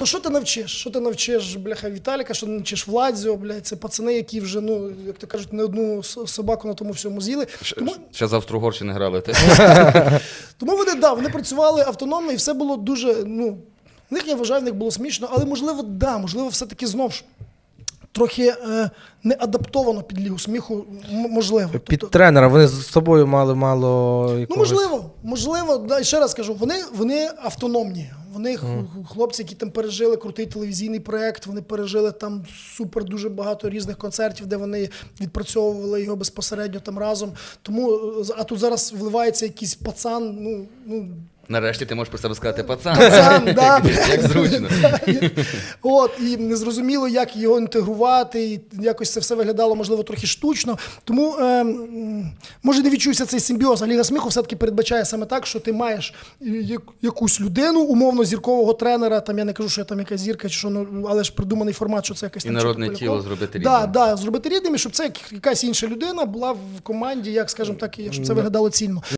То що ти навчиш? Що ти навчиш, бляха, Віталіка, що ти навчиш Владзіо, блядь, це пацани, які вже, ну, як то кажуть, не одну собаку на тому всьому з'їли. Тому, Ще з Австро-Угорщини грали. Ти? тому вони, да, вони працювали автономно і все було дуже, ну, в них, я вважаю, в них було смішно, але можливо, да, можливо, все-таки знов ж трохи е, не адаптовано під лігу сміху, можливо. Під Тобто- тренера вони з собою мали мало Ну, можливо, можливо, да, ще раз кажу, вони, вони автономні. Вони х- хлопці, які там пережили крутий телевізійний проект, вони пережили там супер дуже багато різних концертів, де вони відпрацьовували його безпосередньо там разом. Тому, е, а тут зараз вливається якийсь пацан, ну, ну Нарешті ти можеш про себе сказати пацан. Пацан, да. Як зручно. От, і незрозуміло, як його інтегрувати, і якось це все виглядало, можливо, трохи штучно. Тому, е, м, може, не відчувся цей симбіоз, а Ліга сміху все-таки передбачає саме так, що ти маєш е, якусь людину, умовно зіркового тренера. Там я не кажу, що я там якась зірка, чи що, ну, але ж придуманий формат, що це якась І народне тіло зробити рідним. да, зробити рідним, і щоб це якась інша людина була в команді, як, скажімо так, і щоб це виглядало цільно.